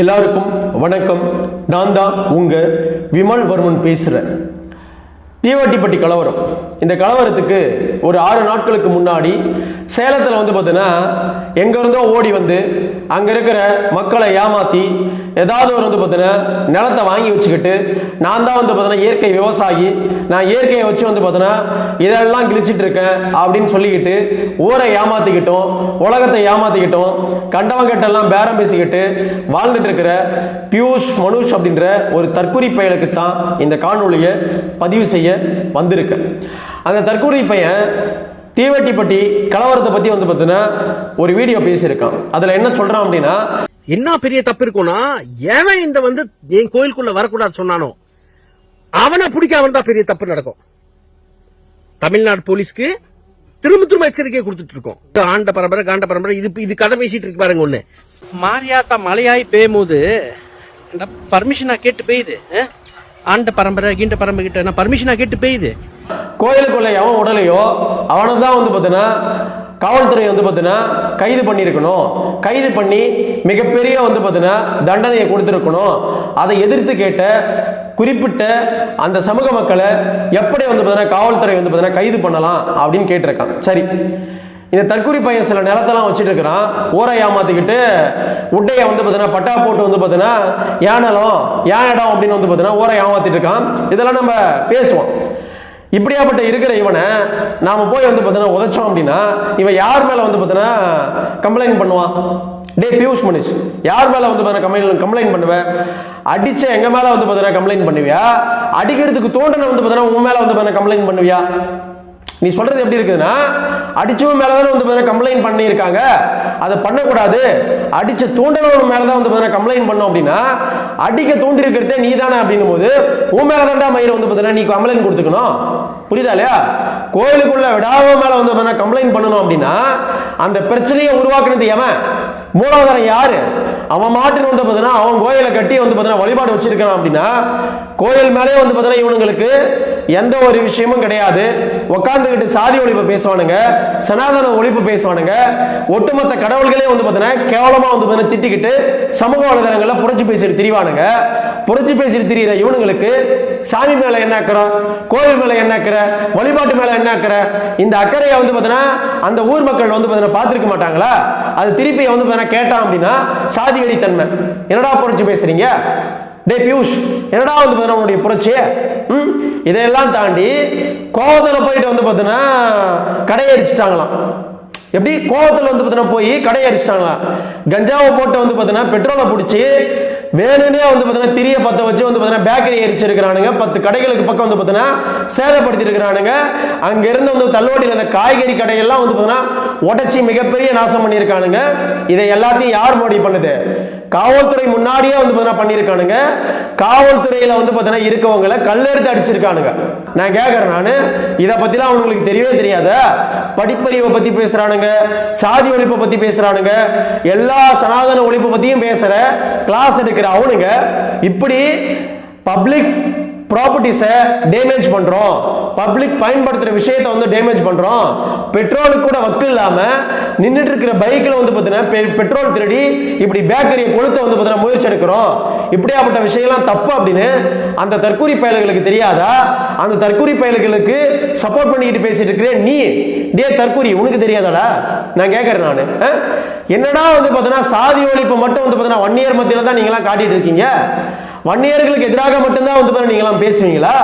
எல்லாருக்கும் வணக்கம். நான் தான் உங்க விமல் வர்மன் பேசுகிறேன் தீவாட்டிப்பட்டி கலவரம். இந்த கலவரத்துக்கு ஒரு ஆறு நாட்களுக்கு முன்னாடி சேலத்தில் வந்து பார்த்தீங்கன்னா எங்கேருந்தோ ஓடி வந்து அங்கே இருக்கிற மக்களை ஏமாற்றி ஏதாவது ஒரு வந்து பார்த்தீங்கன்னா நிலத்தை வாங்கி வச்சுக்கிட்டு நான் தான் வந்து பார்த்தீங்கன்னா இயற்கை விவசாயி. நான் இயற்கையை வச்சு வந்து பார்த்தீங்கன்னா இதெல்லாம் கிழிச்சிட்டு இருக்கேன் அப்படின்னு சொல்லிக்கிட்டு ஊரை ஏமாத்திக்கிட்டோம் உலகத்தை ஏமாத்திக்கிட்டோம் கண்டவங்கிட்டெல்லாம் பேரம் பேசிக்கிட்டு வாழ்ந்துட்டு இருக்கிற பியூஷ் மனுஷ் அப்படின்ற ஒரு தற்கொலை பயலுக்கு தான் இந்த காணொலியை பதிவு செய்ய வந்திருக்கேன் அந்த தற்கொலை பையன் தீவட்டிப்பட்டி கலவரத்தை பற்றி வந்து பார்த்தீங்கன்னா ஒரு வீடியோ பேசியிருக்கான். அதில் என்ன சொல்கிறான் அப்படின்னா என்ன பெரிய தப்பு இருக்கும்னா எவன் இந்த வந்து என் கோயிலுக்குள்ள வரக்கூடாது சொன்னானோ அவனை பிடிக்காம இருந்தா பெரிய தப்பு நடக்கும். தமிழ்நாடு போலீஸ்க்கு திரும்ப திரும்ப எச்சரிக்கை கொடுத்துட்டு இருக்கோம். ஆண்ட பரம்பரை காண்ட பரம்பரை இது இது கதை பேசிட்டு இருக்கு பாருங்க ஒண்ணு. மாரியாத்தா மழையாய் பெய்யும் போது பர்மிஷனா கேட்டு பெய்யுது? ஆண்ட பரம்பரை கீண்ட பரம்பரை கிட்ட என்ன பர்மிஷனா கேட்டு பெய்யுது? கோயிலுக்குள்ள எவன் உடலையோ அவனை தான் வந்து பார்த்தீங்கன்னா காவல்துறை வந்து பார்த்தீங்கன்னா கைது பண்ணியிருக்கணும். கைது பண்ணி மிகப்பெரிய வந்து பார்த்தீங்கன்னா தண்டனையை கொடுத்துருக்கணும். அதை எதிர்த்து கேட்ட குறிப்பிட்ட அந்த சமூக மக்களை எப்படி வந்து பார்த்தீங்கன்னா காவல்துறை வந்து பார்த்தீங்கன்னா கைது பண்ணலாம் அப்படின்னு கேட்டிருக்கான். சரி. இந்த தற்கொலை பையன் சில நிலத்தெல்லாம் வச்சுட்டு இருக்கிறான். ஊரை ஏமாத்திக்கிட்டு உட்டையை வந்து பார்த்தீங்கன்னா பட்டா போட்டு வந்து பார்த்தீங்கன்னா ஏன் நிலம்? ஏன் இடம்? அப்படின்னு வந்து பார்த்தீங்கன்னா ஊரை ஏமாத்திட்டு இருக்கான். இதெல்லாம் நம்ம பேசுவோம். இப்படியாப்பட்ட இருக்கிற இவனை நாம் போய் வந்து பார்த்தீங்கன்னா உதைச்சோம் அப்படின்னா இவன் யார் மேலே வந்து பார்த்தீங்கன்னா கம்ப்ளைண்ட் பண்ணுவான்? டே பியூஷ் மனிஷ் யார் மேலே வந்து பார்த்தீங்கன்னா கம்ப்ளைண்ட் கம்ப்ளைண்ட் பண்ணுவேன் அடிச்ச எங்க மேலே வந்து பார்த்தீங்கன்னா கம்ப்ளைண்ட் பண்ணுவியா? அடிக்கிறதுக்கு தோண்டனை வந்து பார்த்தீங்கன்னா உன் மேலே வந்து பார்த்தீங்கன்னா கம்ப்ளைண்ட் பண்ணுவியா? நீ சொல்றது எப்படி இருக்குதுன்னா அடிச்சவன் மேலதானே வந்து பார்த்தீங்கன்னா கம்ப்ளைண்ட் பண்ணியிருக்காங்க. அதை பண்ணக்கூடாது. அடிச்ச தூண்டவன் மேலதான் வந்து பார்த்தீங்கன்னா கம்ப்ளைண்ட் பண்ணோம் அப்படின்னா அடிக்க தூண்டி இருக்கிறதே நீ தானே அப்படின்னும் போது உன் மேலதான்டா மயிரை வந்து பார்த்தீங்கன்னா நீ கம்ப்ளைண்ட் கொடுத்துக்கணும். புரியுதா இல்லையா? கோயிலுக்குள்ள விடாம மேல வந்து பார்த்தீங்கன்னா கம்ப்ளைண்ட் பண்ணணும் அப்படின்னா அந்த பிரச்சனையை உருவாக்குனது எவன்? மூலாதாரம் யாரு? அவன் மாட்டுன்னு வந்து பார்த்தீங்கன்னா அவன் கோயிலை கட்டி வந்து பார்த்தீங்கன்னா வழிபாடு வச்சிருக்கான் அப்படின்னா கோயில் மேலே வந்து பார்த்தீங்கன்னா இவனுங்களுக்கு எந்த ஒரு விஷயமும் கிடையாது. உட்காந்துக்கிட்டு சாதி ஒழிப்பு பேசுவானுங்க சனாதன ஒழிப்பு பேசுவானுங்க ஒட்டுமொத்த கடவுள்களே வந்து பார்த்தீங்கன்னா கேவலமா வந்து பார்த்தீங்கன்னா திட்டிக்கிட்டு சமூக வலைதளங்களில் புரட்சி பேசிட்டு திரிவானுங்க. புரட்சி பேசிட்டு திரியிற இவனுங்களுக்கு சாமி மேல என்ன அக்கறை? கோவில் மேல என்ன அக்கறை? வழிபாட்டு மேல என்ன அக்கறை? இந்த அக்கறையை வந்து பார்த்தீங்கன்னா அந்த ஊர் மக்கள் வந்து பார்த்தீங்கன்னா பார்த்துருக்க மாட்டாங்களா? அது திருப்பி வந்து பார்த்தீங்கன்னா கேட்டான் அப்படின்னா சாதி தன்மை என்னடா புரட்சி பேசுறீங்க? டே பியூஷ் என்னடா வந்து பார்த்தீங்கன்னா உன்னுடைய புரட்சி ம்? இதையெல்லாம் தாண்டி கோவத்தில் போயிட்டு வந்து பார்த்தீங்கன்னா கடையரிச்சிட்டாங்களாம் எப்படி? கோவத்தில் வந்து பார்த்தீங்கன்னா போய் கடையை அடிச்சிட்டாங்களாம் கஞ்சாவை போட்டு வந்து பார்த்தீங்கன்னா பெட்ரோலை பிடிச்சி வேணும்னே வந்து பார்த்தீங்கன்னா திரிய பத்த வச்சு வந்து பார்த்தீங்கன்னா பேக்கரி எரிச்சிருக்கிறானுங்க. பத்து கடைகளுக்கு பக்கம் வந்து பார்த்தீங்கன்னா சேதப்படுத்தி இருக்கிறானுங்க அங்க இருந்து வந்து தள்ளுவண்டியில் அந்த காய்கறி கடையெல்லாம் வந்து பார்த்தீங்கன்னா உடைச்சி மிகப்பெரிய நாசம் பண்ணியிருக்கானுங்க. இதை எல்லாத்தையும் யார் மோடி பண்ணுது? காவல்துறை முன்னாடியே வந்து பார்த்தீங்கன்னா பண்ணியிருக்கானுங்க. காவல்துறையில வந்து பார்த்தீங்கன்னா இருக்கவங்களை கல்லெடுத்து அடிச்சிருக்கானுங்க. நான் கேட்கறேன் நான். இதை பத்திலாம் அவங்களுக்கு தெரியவே தெரியாத? படிப்பறிவை பத்தி பேசுறானுங்க. சாதி ஒழிப்பை பத்தி பேசுறானுங்க. எல்லா சனாதன ஒழிப்பை பத்தியும் பேசுற கிளாஸ் எடுக்கிற அவனுங்க. இப்படி பப்ளிக் ப்ராப்பர்ட்டிஸை டேமேஜ் பண்ணுறோம் பப்ளிக் பயன்படுத்துகிற விஷயத்த வந்து டேமேஜ் பண்ணுறோம் பெட்ரோலுக்கு கூட வக்கு இல்லாமல் நின்றுட்டு இருக்கிற பைக்கில் வந்து பார்த்தீங்கன்னா பெ- பெட்ரோல் திருடி இப்படி பேக்கரியை கொளுத்த வந்து பார்த்தீங்கன்னா முயற்சி எடுக்கிறோம். இப்படியாப்பட்ட விஷயம்லாம் தப்பு அப்படின்னு அந்த தற்கூரி பயல்களுக்கு தெரியாதா? அந்த தற்கூரி பயல்களுக்கு சப்போர்ட் பண்ணிக்கிட்டு பேசிட்டு இருக்கிறேன் நீ. டே தற்கூரி உனக்கு தெரியாதாடா? நான் கேட்குறேன் நான். என்னடா வந்து பார்த்தீங்கன்னா சாதி ஒழிப்பு மட்டும் வந்து பார்த்தீங்கன்னா ஒன் இயர் மத்தியில் தான் நீங்களாம் காட்டிட்டு இருக்கீங்க? வன்னியர்களுக்கு எதிராக மட்டும்தான் வந்து பார்த்தீங்கன்னா நீங்களாம் பேசுவீங்களா?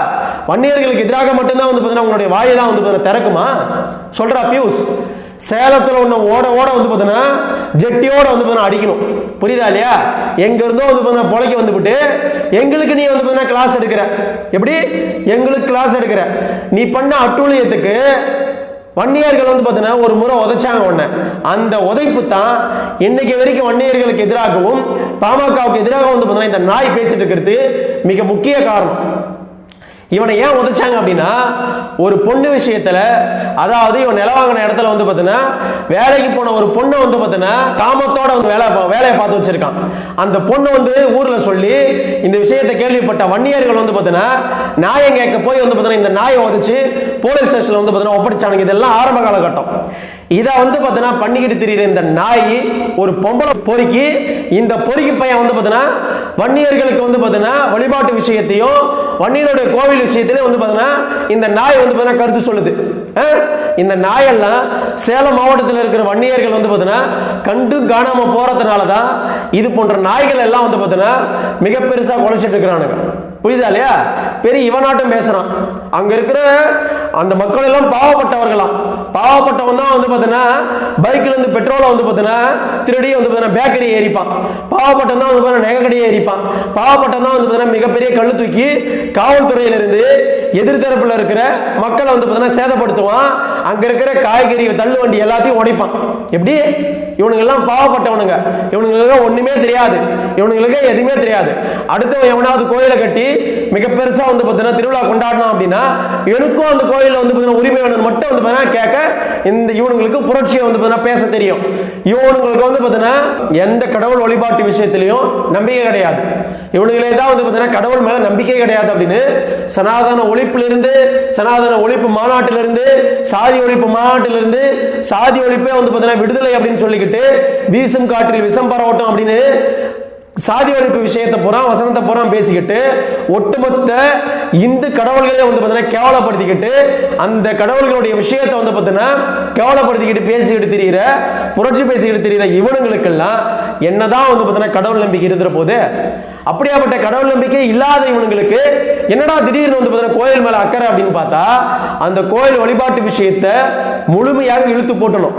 வன்னியர்களுக்கு எதிராக மட்டும்தான் வந்து பார்த்தீங்கன்னா உங்களுடைய வாயெல்லாம் வந்து பார்த்தீங்கன்னா திறக்குமா? சொல்றா பியூஸ். சேலத்தில் ஒன்று ஓட ஓட வந்து பார்த்தீங்கன்னா ஜெட்டியோட வந்து பார்த்தீங்கன்னா அடிக்கணும். புரியுதா இல்லையா? எங்க இருந்தோ வந்து பார்த்தீங்கன்னா பொழைக்க வந்துவிட்டு எங்களுக்கு நீ வந்து பார்த்தீங்கன்னா கிளாஸ் எடுக்கிற. எப்படி? எங்களுக்கு கிளாஸ் எடுக்கிற. நீ பண்ண அட்டூழியத்துக்கு வன்னியர்கள் வந்து பார்த்தீங்கன்னா ஒரு முறை உதைச்சாங்க ஒன்று அந்த உதைப்பு தான் இன்னைக்கு வரைக்கும் வன்னியர்களுக்கு எதிராகவும் பாமகவுக்கு எதிராக வந்து பார்த்தீங்கன்னா இந்த நாய் பேசிட்டு இருக்கிறது மிக முக்கிய காரணம். இவனை ஏன் உதைச்சாங்க அப்படின்னா ஒரு பொண்ணு விஷயத்துல அதாவது இவன் நில வாங்கின இடத்துல வந்து பார்த்தீங்கன்னா வேலைக்கு போன ஒரு பொண்ணை வந்து பார்த்தீங்கன்னா காமத்தோட வந்து வேலை பா- வேலையை பார்த்து வச்சிருக்கான். அந்த பொண்ணு வந்து ஊர்ல சொல்லி இந்த விஷயத்தை கேள்விப்பட்ட வன்னியர்கள் வந்து பார்த்தீங்கன்னா நியாயம் கேட்க போய் வந்து பார்த்தீங்கன்னா இந்த நாயை உதைச்சு போலீஸ் ஸ்டேஷன்ல வந்து பார்த்தீங்கன்னா ஒப்படைச்சானுங்க. இதெல்லாம் ஆரம்ப காலகட்டம். இதை வந்து பார்த்தீங்கன்னா பண்ணிக்கிட்டு தெரியுற இந்த நாய் ஒரு பொம்பளை பொறுக்கி இந்த பொறுக்கி பையன் வந்து பார்த்தீங்கன்னா வன்னியர்களுக்கு வந்து பார்த்தீங்கன்னா வழிபாட்டு விஷயத்தையும் வன்னியருடைய கோவில் விஷயத்திலே வந்து பார்த்தீங்கன்னா இந்த நாய் வந்து பார்த்தீங்கன்னா கருத்து சொல்லுது. இந்த நாயெல்லாம் சேலம் மாவட்டத்தில் இருக்கிற வன்னியர்கள் வந்து பார்த்தீங்கன்னா கண்டும் காணாமல் போகிறதுனால தான் இது போன்ற நாய்கள் எல்லாம் வந்து பார்த்தீங்கன்னா மிக பெருசாக குலைச்சிட்டு இருக்கிறானுங்க. புரியுதா இல்லையா? பெரிய இவனாட்டம் பேசுறான். அங்க இருக்கிற அந்த மக்கள் எல்லாம் பாவப்பட்டவர்களாம் பாவப்பட்டவன் தான் வந்து பார்த்தீங்கன்னா பைக்ல இருந்து பெட்ரோலை வந்து பார்த்தீங்கன்னா திருடி வந்து பார்த்தீங்கன்னா பேக்கரி ஏறிப்பான். பாவப்பட்டம் தான் வந்து பார்த்தீங்கன்னா நகை ஏறிப்பான். பாவப்பட்டம் தான் வந்து பார்த்தீங்கன்னா மிகப்பெரிய கல் தூக்கி காவல்துறையில இருந்து எதிர்த்தரப்புல இருக்கிற மக்களை வந்து பார்த்தீங்கன்னா சேதப்படுத்துவான். அங்க இருக்கிற காய்கறி தள்ளு வண்டி எல்லாத்தையும் உடைப்பான். எப்படி? இவனுங்க எல்லாம் பாவப்பட்டவனுங்க. இவனுங்களுக்கு ஒண்ணுமே தெரியாது. இவனுங்களுக்கு எதுவுமே தெரியாது. அடுத்தவன் எவனாவது கோயிலை கட்டி மிக பெருசா வந்து பார்த்தீங்கன்னா திருவிழா கொண்டாடணும் அப்படின்னா எனக்கும் அந்த கோயில வந்து பார்த்தீங்கன்னா மட்டும் வந்து பார்த்தீங்கன்னா கேட்க இந்த இவனுங்களுக்கு புரட்சியை வந்து பார்த்தீங்கன்னா பேச தெரியும். இவனுங்களுக்கு வந்து பார்த்தீங்கன்னா எந்த கடவுள் வழிபாட்டு விஷயத்திலையும் நம்பிக்கை கிடையாது. இவனுங்களே தான் வந்து பார்த்தீங்கன்னா கடவுள் மேலே நம்பிக்கை கிடையாது அப்படின்னு சனாதன ஒழிப்பிலிருந்து சனாதன ஒழிப்பு மாநாட்டிலிருந்து சாதி ஒழிப்பு மாநாட்டிலிருந்து சாதி ஒழிப்பே வந்து பார்த்தீங்கன்னா விடுதலை அப்படின்னு சொல்லிக்கிட்டு வீசும் காற்றில் விஷம் பரவட்டும் அப்படின்னு சாதி ஒழிப்பு விஷயத்தை பூரா வசனத்தை பூரா பேசிக்கிட்டு ஒட்டுமொத்த இந்து கடவுள்களே வந்து பார்த்தீங்கன்னா கேவலப்படுத்திக்கிட்டு அந்த கடவுள்களுடைய விஷயத்தை வந்து பார்த்தீங்கன்னா கேவலப்படுத்திக்கிட்டு பேசிக்கிட்டு தெரிகிற புரட்சி பேசிக்கிட்டு தெரிகிற இவனுங்களுக்கெல்லாம் என்னதான் வந்து பார்த்தீங்கன்னா கடவுள் நம்பிக்கை இருக்கிற போது அப்படியாப்பட்ட கடவுள் நம்பிக்கை இல்லாத இவனுங்களுக்கு என்னடா திடீர்னு வந்து பார்த்தீங்கன்னா கோயில் மேல அக்கறை அப்படின்னு பார்த்தா அந்த கோயில் வழிபாட்டு விஷயத்தை முழுமையாக இழுத்து போட்டணும்.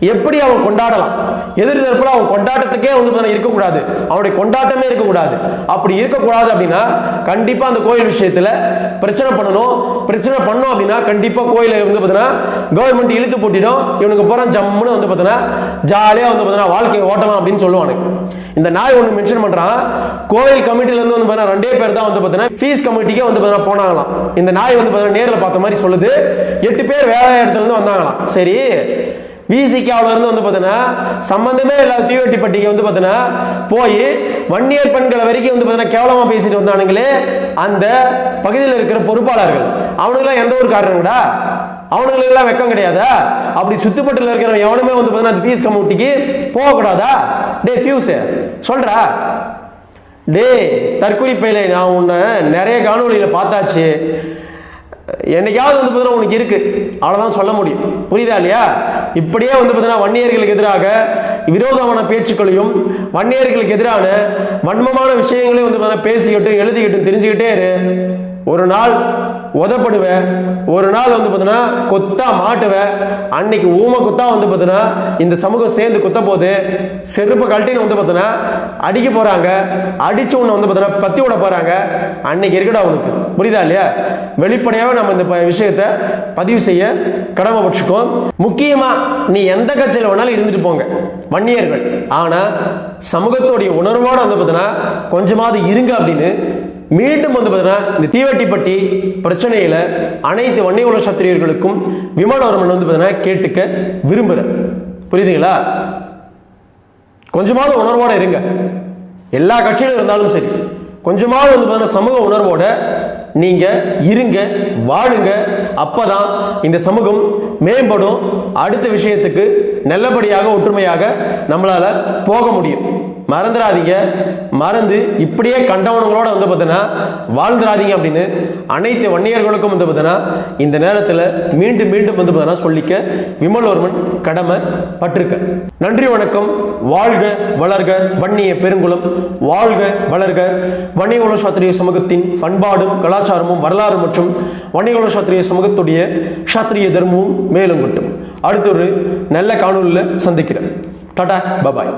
எப்படி அவன் கொண்டாடலாம்? எதிர்த்தரப்புல அவன் கொண்டாட்டத்துக்கே வந்து இருக்கக்கூடாது. அவனுடைய கொண்டாட்டமே இருக்கக்கூடாது. அப்படி இருக்கக்கூடாது அப்படின்னா கண்டிப்பா அந்த கோயில் விஷயத்துல பிரச்சனை பண்ணணும். பிரச்சனை பண்ணோம் அப்படின்னா கண்டிப்பா கோயில வந்து பார்த்தீங்கன்னா கவர்மெண்ட் இழுத்து போட்டிடும். இவனுக்கு போற ஜம்முன்னு வந்து பார்த்தீங்கன்னா ஜாலியா வந்து பார்த்தீங்கன்னா வாழ்க்கையை ஓட்டலாம் அப்படின்னு சொல்லுவானுங்க. இந்த நாய் ஒன்று மென்ஷன் பண்றான். கோயில் கமிட்டில இருந்து வந்து பார்த்தீங்கன்னா ரெண்டே பேர் தான் வந்து பார்த்தீங்கன்னா ஃபீஸ் கமிட்டிக்கே வந்து பார்த்தீங்கன்னா போனாங்களாம். இந்த நாய் வந்து பார்த்தீங்கன்னா நேரில் பார்த்த மாதிரி சொல்லுது. எட்டு பேர் வேலை இடத்துல இருந்து வந்தாங்களாம். சரி விசிகாவில் இருந்து வந்து பார்த்தீங்கன்னா சம்பந்தமே இல்லாத தீவெட்டிப்பட்டிக்கு வந்து பார்த்தீங்கன்னா போய் வன்னியர் பெண்களை வரைக்கும் வந்து பார்த்தீங்கன்னா கேவலமா பேசிட்டு வந்தானுங்களே அந்த பகுதியில் இருக்கிற பொறுப்பாளர்கள். அவனுக்கெல்லாம் எந்த ஒரு காரணம் கூட அவனுங்களெல்லாம் வெக்கம் கிடையாதா? அப்படி சுத்துப்பட்டுல இருக்கிறவன் எவனுமே வந்து பார்த்தீங்கன்னா ஃபீஸ் கமிட்டிக்கு போகக்கூடாதா? டே ஃபியூஸ் சொல்றா. டே தற்கொலை பயில நான் உன்னை நிறைய காணொலியில் பார்த்தாச்சு. என்னைக்காவது வந்து பார்த்தீங்கன்னா உனக்கு இருக்கு. அவ்வளோதான் சொல்ல முடியும். புரியுதா இல்லையா? இப்படியே வந்து பார்த்தீங்கன்னா வன்னியர்களுக்கு எதிராக விரோதமான பேச்சுக்களையும் வன்னியர்களுக்கு எதிரான வன்மமான விஷயங்களையும் வந்து பார்த்தீங்கன்னா பேசிக்கிட்டும் எழுதிக்கிட்டும் தெரிஞ்சுக்கிட்டே இரு. ஒரு நாள் உதப்படுவேன். ஒரு நாள் வந்து பார்த்தீங்கன்னா கொத்தா மாட்டுவேன். அன்னைக்கு ஊமை கொத்தா வந்து பார்த்தீங்கன்னா இந்த சமூகம் சேர்ந்து கொத்த போது செருப்பு கழட்டின்னு வந்து பார்த்தீங்கன்னா அடிக்க போறாங்க. அடிச்சு உன்னை வந்து பார்த்தீங்கன்னா பத்தி விட போறாங்க. அன்னைக்கு இருக்கடா உனக்கு. புரியுதா இல்லையா? வெளிப்படையாக நம்ம இந்த விஷயத்தை பதிவு செய்ய கடமைப்பட்டுக்கோம் முக்கியமா நீ எந்த கட்சியில் வேணாலும் இருந்துட்டு போங்க. வன்னியர்கள். ஆனா சமூகத்துடைய உணர்வோடு வந்து பார்த்தீங்கன்னா கொஞ்சமாவது இருங்க அப்படின்னு மீண்டும் வந்து பார்த்தீங்கன்னா இந்த தீவட்டிப்பட்டி பிரச்சனையில அனைத்து வன்னிய உலக சத்திரியர்களுக்கும் விமானவர்மன் வந்து பார்த்தீங்கன்னா கேட்டுக்க விரும்புகிறேன் புரியுதுங்களா? கொஞ்சமாவது உணர்வோட இருங்க. எல்லா கட்சியிலும் இருந்தாலும் சரி. கொஞ்சமாவது வந்து பார்த்தீங்கன்னா சமூக உணர்வோட நீங்க இருங்க வாழுங்க. அப்பதான் இந்த சமூகம் மேம்படும். அடுத்த விஷயத்துக்கு நல்லபடியாக ஒற்றுமையாக நம்மளால போக முடியும். மறந்துடாதீங்க. மறந்து இப்படியே கண்டவனங்களோட வந்து பார்த்தீங்கன்னா வாழ்ந்துடாதீங்க அப்படின்னு அனைத்து வன்னியர்களுக்கும் வந்து பார்த்தீங்கன்னா இந்த நேரத்தில் மீண்டும் மீண்டும் வந்து பார்த்தீங்கன்னா சொல்லிக்க விமல்வர்மன் கடமை பட்டிருக்க. நன்றி வணக்கம். வாழ்க வளர்க வன்னிய பெருங்குளம். வாழ்க வளர்க வன்னியகுல சாத்திரிய சமூகத்தின் பண்பாடும் கலாச்சாரமும் வரலாறு மற்றும் வன்னியகுல சாத்திரிய சமூகத்துடைய சாத்திரிய தர்மமும் மேலும் மட்டும் அடுத்த ஒரு நல்ல காணொலியில் சந்திக்கிறேன். Tata bye bye.